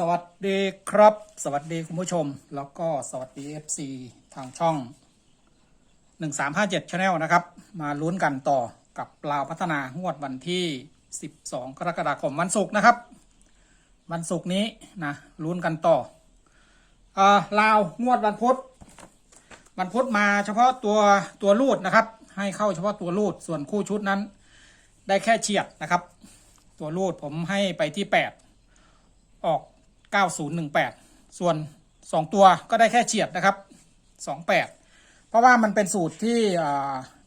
สวัสดีครับ สวัสดีคุณผู้ชม แล้วก็สวัสดี FC ทางช่อง 1357 Channel นะครับ มาลุ้นกันต่อกับลาวพัฒนางวดวันที่ 12 กรกฎาคมวันศุกร์นะครับ วันศุกร์นี้นะลุ้นกันต่อเอ่อลาวงวดวันพุธวันพุธมาเฉพาะตัวตัวรูดนะครับ ให้เข้าเฉพาะตัวรูดส่วนคู่ชุดนั้น ได้แค่เฉียดนะครับ ตัวรูดผมให้ไปที่ 8 ออก 9018 ส่วน 2 ตัวก็ได้แค่เฉียดนะครับ 28 เพราะว่ามันเป็นสูตรที่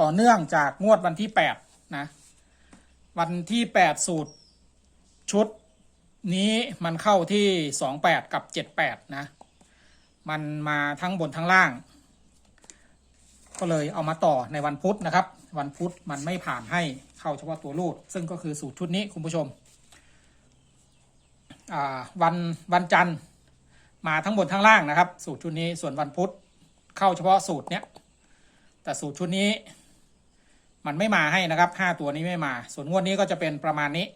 ต่อเนื่องจากงวดวันที่ 8 นะ วันที่ 8 สูตรชุดนี้มันเข้าที่ 28 กับ 78 นะ มันมาทั้งบนทั้งล่าง ก็เลยเอามาต่อในวันพุธนะครับ วันพุธมันไม่ผ่านให้เข้าเฉพาะตัวรูด ซึ่งก็คือสูตรชุดนี้คุณผู้ชม วันวันจันทร์มาทั้งบนทั้งล่างนะครับ สูตรชุดนี้ส่วนวันพุธเข้าเฉพาะสูตรเนี้ยแต่สูตรชุดนี้ มันไม่มาให้นะครับห้าตัวนี้ไม่มา ส่วนงวดนี้ก็จะเป็นประมาณนี้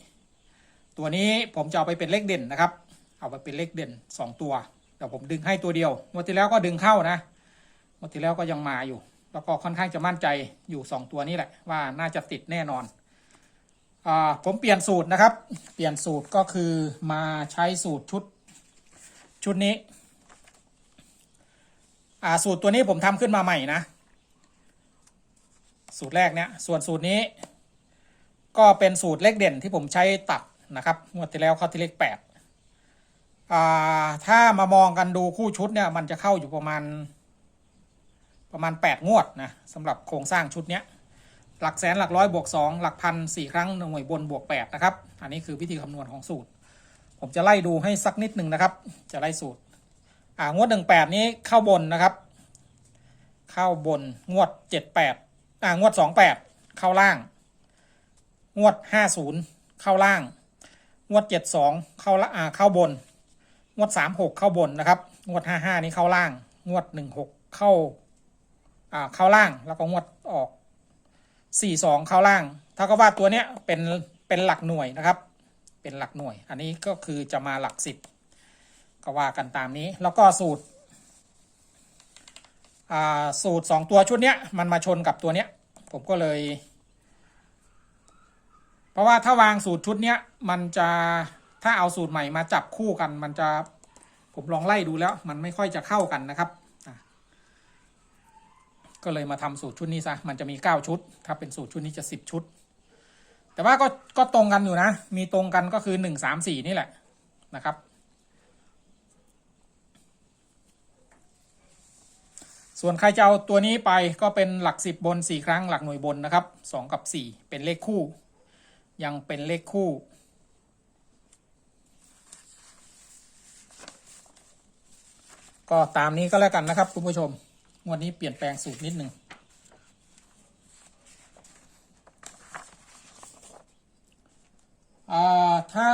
ตัวนี้ผมจะเอาไปเป็นเลขเด่นนะครับ เอาไปเป็นเลขเด่นสองตัวเดี๋ยวผมดึงให้ตัวเดียวงวดที่แล้วก็ดึงเข้านะงวดที่แล้วก็ยังมาอยู่ แล้วก็ค่อนข้างจะมั่นใจอยู่สองตัวนี้แหละว่าน่าจะติดแน่นอน ผมเปลี่ยนสูตรนะครับ เปลี่ยนสูตรก็คือมาใช้สูตรชุดชุดนี้สูตรตัวนี้ผมทำขึ้นมาใหม่นะ สูตรแรกเนี้ยส่วนสูตรนี้ ก็เป็นสูตรเลขเด่นที่ผมใช้ตัดนะครับงวดที่แล้วเข้าที่เลขแปดถ้ามามองกันดูคู่ชุดเนี่ยมันจะเข้าอยู่ประมาณประมาณ 8 งวดนะสำหรับโครงสร้างชุดเนี้ย หลักแสนหลักร้อยบวกสองหลักพันสี่ครั้งหน่วยบนบวกแปดนะครับ อันนี้คือวิธีคำนวณของสูตร ผมจะไล่ดูให้สักนิดหนึ่งนะครับ จะไล่สูตร อ่างวดหนึ่งแปดนี้เข้าบนนะครับ เข้าบนงวดเจ็ดแปดอ่างวดสองแปดเข้าล่าง งวดห้าศูนย์เข้าล่าง งวดเจ็ดสองเข้าละอ่าเข้าบน งวดสามหกเข้าบนนะครับ งวดห้าห้านี้เข้าล่าง งวดหนึ่งหกเข้าอ่าเข้าล่างแล้วก็งวดออก สี่สองเข้าล่างเท่ากับว่าตัวเนี้ยเป็นเป็นหลักหน่วยนะครับ เป็นหลักหน่วย อันนี้ก็คือจะมาหลักสิบก็ว่ากันตามนี้ แล้วก็สูตรอ่าสูตรสองตัวชุดเนี้ยมันมาชนกับตัวเนี้ย ผมก็เลย เพราะว่าถ้าวางสูตรชุดเนี้ยมันจะถ้าเอาสูตรใหม่มาจับคู่กัน มันจะผมลองไล่ดูแล้ว มันไม่ค่อยจะเข้ากันนะครับ ก็เลยมาทำสูตรชุดนี้ซะมันจะมี 9 ชุด ถ้าเป็นสูตรชุดนี้จะ 10 ชุด แต่ว่าก็ก็ตรงกันอยู่นะ มีตรงกันก็คือ 1 3 4 นี่แหละนะครับ ส่วนใครจะเอาตัวนี้ไปก็เป็นหลัก 10 บน 4 ครั้งหลักหน่วยบนนะครับ 2 กับ 4 เป็นเลขคู่ ยังเป็นเลขคู่ก็ตามนี้ก็แล้วกันนะครับคุณผู้ชม วันนี้เปลี่ยนแปลงสูตรนิดหนึ่งถ้า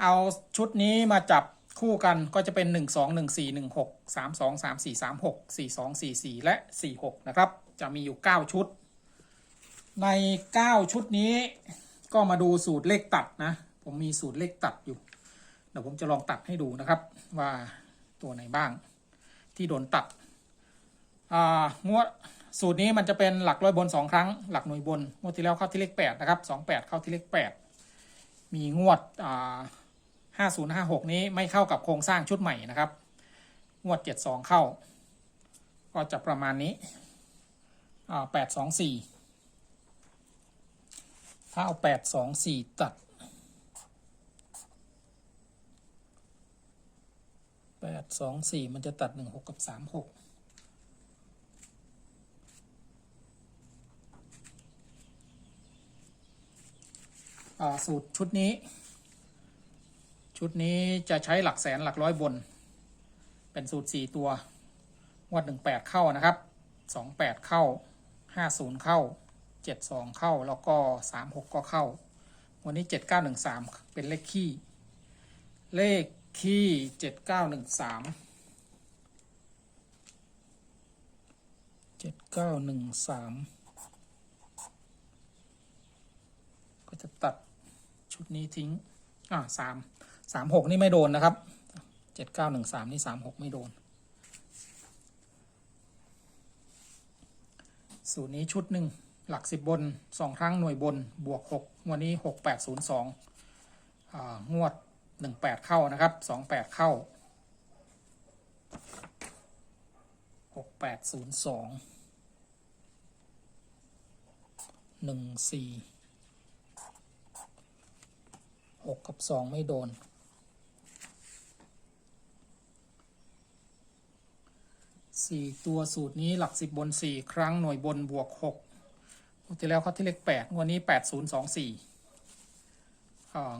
เอาชุดนี้มาจับคู่กันก็จะเป็น 1 2 1 4 1 6 3 2 3 4 3 6 4 2 4 4 และ 4 6 นะครับ จะมีอยู่ 9 ชุด ใน 9 ชุดนี้ก็มาดูสูตรเลขตัดนะ ผมมีสูตรเลขตัดอยู่ เดี๋ยวผมจะลองตัดให้ดูนะครับว่าตัวไหนบ้าง ที่โดนตัดงวดสูตรนี้มันจะเป็นหลักร้อยบนสองครั้ง หลักหน่วยบน งวดที่แล้วเข้าที่เลขแปดนะครับสองแปดเข้าที่เลขแปดมีงวดอ่าห้าศูนย์ห้าหกนี้ไม่เข้ากับโครงสร้างชุดใหม่นะครับ งวดเจ็ดสองเข้า ก็จะประมาณนี้อ่าแปดสองสี่ถ้าเอาแปดสองสี่ตัด แปดสองสี่มันจะตัดหนึ่งหกกับสามหกสูตรชุดนี้ ชุดนี้จะใช้หลักแสนหลักร้อยบน เป็นสูตรสี่ตัวงวดหนึ่งแปดเข้านะครับสองแปดเข้าห้าศูนย์เข้าเจ็ดสองเข้าแล้วก็สามหกก็เข้า วันนี้เจ็ดเก้าหนึ่งสามเป็นเลขคี่เลข คี่เจ็ดเก้าหนึ่งสามเจ็ดเก้าหนึ่งสามก็จะตัดชุดนี้ทิ้ง อ่าสามสามหกนี่ไม่โดนนะครับเจ็ดเก้าหนึ่งสามนี่สามหกไม่โดน สูตรนี้ชุดหนึ่งหลักสิบบนสองครั้งหน่วยบนบวกหกวันนี้หกแปดศูนย์สองงวด หนึ่งแปดเข้านะครับสองแปดเข้าหกแปดศูนย์สองหนึ่งสี่หกกับสองไม่โดนสี่ตัวสูตรนี้หลักสิบบนสี่ครั้งหน่วยบนบวกหกงวดที่แล้วเขาที่เลขแปดงวดนี้แปดศูนย์สองสี่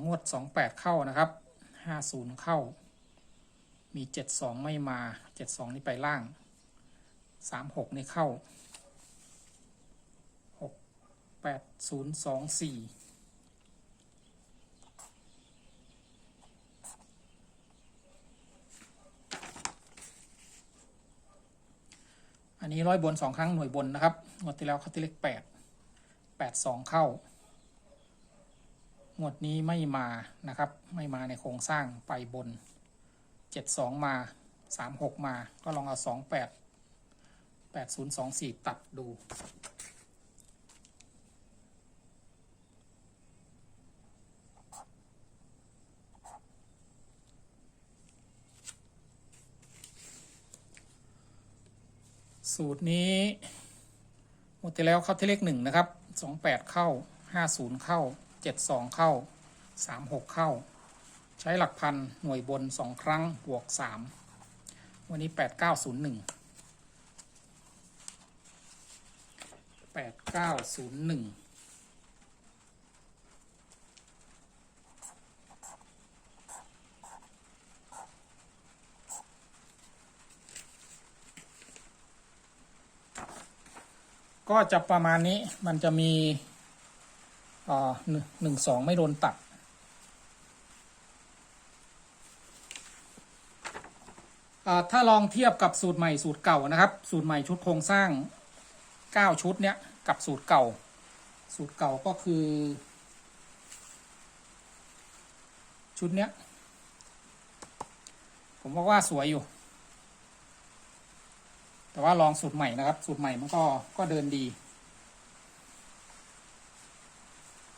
งวดสองแปดเข้านะครับ ห้าศูนย์เข้า มีเจ็ดสองไม่มาเจ็ดสองนี่ไปล่างสามหกนี่เข้าหกแปดศูนย์สองสี่อันนี้ร้อยบนสองครั้งหน่วยบนนะครับงวดที่แล้วเขาที่เลขแปดแปดสองเข้า งวดนี้ไม่มานะครับ ไม่มาในโครงสร้างไปบนเจ็ดสองมาสามหกมาก็ลองเอาสองแปดแปดศูนย์สองสี่ตัดดูสูตรนี้หมดที่แล้วเข้าที่เลขหนึ่งนะครับสองแปดเข้าห้าศูนย์เข้า เจ็ดสองเข้าสามหกเข้า ใช้หลักพันหน่วยบนสองครั้งบวกสามวันนี้แปดเก้าศูนย์หนึ่งแปดเก้าศูนย์หนึ่งก็จะประมาณนี้มันจะมี อ่าหนึ่งสองไม่โดนตัดอ่าถ้าลองเทียบกับสูตรใหม่สูตรเก่านะครับ สูตรใหม่ชุดโครงสร้าง 9 ชุด เนี้ยกับสูตรเก่า สูตรเก่าก็คือ ชุด เนี้ย ผมว่าว่าสวยอยู่ แต่ว่าลองสูตรใหม่นะครับ สูตรใหม่มันก็ก็เดินดี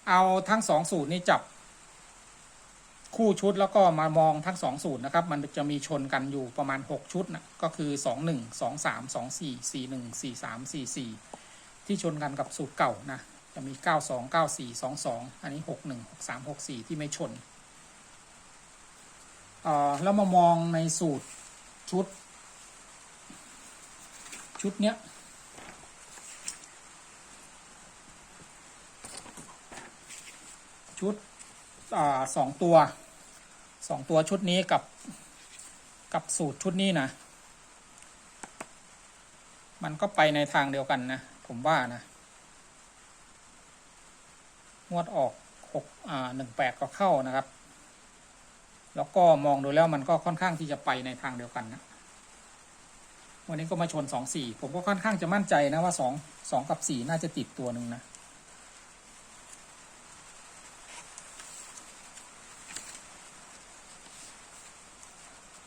เอาทั้งสองสูตรนี้จับ คู่ชุดแล้วก็มามองทั้งสองสูตรนะครับ มันจะมีชนกันอยู่ประมาณ 6 ชุดนะก็คือ 2 1 2 3 2 4 4 1 4 3 4 4 ที่ชนกันกับสูตรเก่านะ จะมี 9 2 9 4 2 2 อันนี้ 6 1 6 3 6 4 ที่ไม่ชนเอ่อแล้วมามองในสูตรชุด ชุดเนี้ย ชุดอสองตัวสองตัวชุดนี้กับกับสูตรชุดนี้นะ มันก็ไปในทางเดียวกันนะ ผมว่านะงวดออกหกอ่าหนึ่งแปดก็เข้านะครับ แล้วก็มองดูแล้วมันก็ค่อนข้างที่จะไปในทางเดียวกันนะวันนี้ก็มาชนสองสี่ผมก็ค่อนข้างจะมั่นใจนะว่าสองสองกับสี่น่าจะติดตัวหนึ่งนะ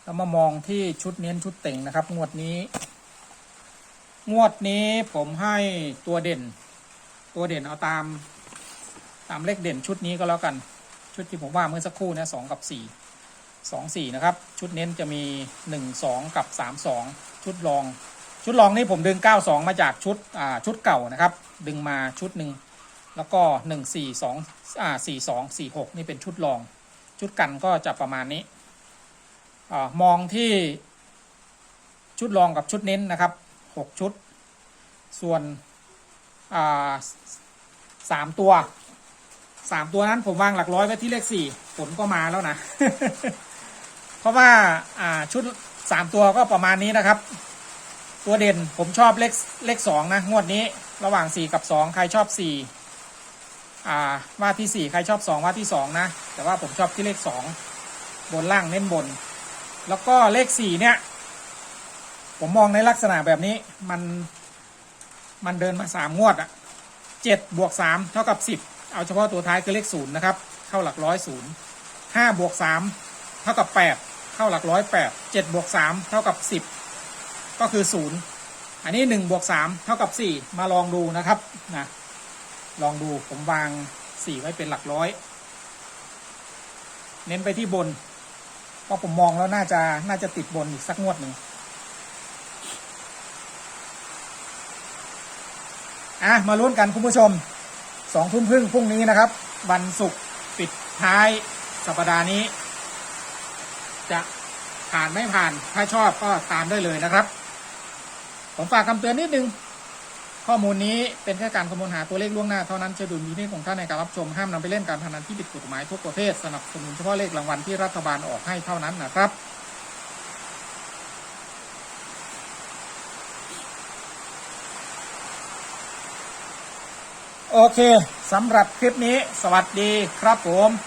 เรามามองที่ชุดเน้นชุดเต่งนะครับ งวดนี้ งวดนี้ผมให้ตัวเด่น ตัวเด่นเอาตาม ตามเลขเด่นชุดนี้ก็แล้วกัน ชุดที่ผมว่าเมื่อสักครู่นะสองกับสี่สองสี่นะครับ ชุดเน้นจะมีหนึ่งสองกับสามสองชุดรอง ชุดรองนี่ผมดึงเก้าสองมาจากชุดอ่าชุดเก่านะครับ ดึงมาชุดหนึ่งแล้วก็หนึ่งสี่สองอ่าสี่สองสี่หกนี่เป็นชุดรอง ชุดกันก็จะประมาณนี้ อมองที่ชุดรองกับชุดเน้นนะครับหกชุด ส่วนสามตัวสามตัวนั้นผมวางหลักร้อยไว้ที่เลขสี่ผลก็มาแล้วนะ เพราะว่าชุดสามตัวก็ประมาณนี้นะครับ ตัวเด่นผมชอบเลขเลขสองนะงวดนี้ระหว่างสี่กับสองใครชอบสี่ว่าที่สี่ใครชอบสองว่าที่สองนะ แต่ว่าผมชอบที่เลขสองบนล่างเน้นบน แล้วก็เลขสี่เนี่ย ผมมองในลักษณะแบบนี้มันมันเดินมาสามงวดอะเจ็ดบวกสามเท่ากับสิบเอาเฉพาะตัวท้ายคือเลขศูนย์นะครับ เข้าหลักร้อยศูนย์ห้าบวกสามเท่ากับแปดเข้าหลักร้อยแปดเจ็ดบวกสามเท่ากับสิบก็คือศูนย์อันนี้หนึ่งบวกสามเท่ากับสี่มาลองดูนะครับนะลองดูผมวางสี่ไว้เป็นหลักร้อย เน้นไปที่บน เพราะผมมองแล้วน่าจะน่าจะติดบนอีกสักงวดหนึ่งอะมาลุ้นกันคุณผู้ชมสองทุ่มครึ่งพรุ่งนี้นะครับ วันศุกร์ปิดท้ายสัปดาห์นี้ จะผ่านไม่ผ่านถ้าชอบก็ตามได้เลยนะครับ ผมฝากคำเตือนนิดนึง ข้อมูลนี้เป็นแค่การคำนวณหาตัวเลขล่วงหน้าเท่านั้นจะดุลพินิจของท่านในการรับชมห้ามนำไปเล่นการพนันที่ผิดกฎหมายทุกประเภทสนับสนุนเฉพาะเลขรางวัลที่รัฐบาลออกให้เท่านั้นนะครับโอเคสำหรับคลิปนี้สวัสดีครับผม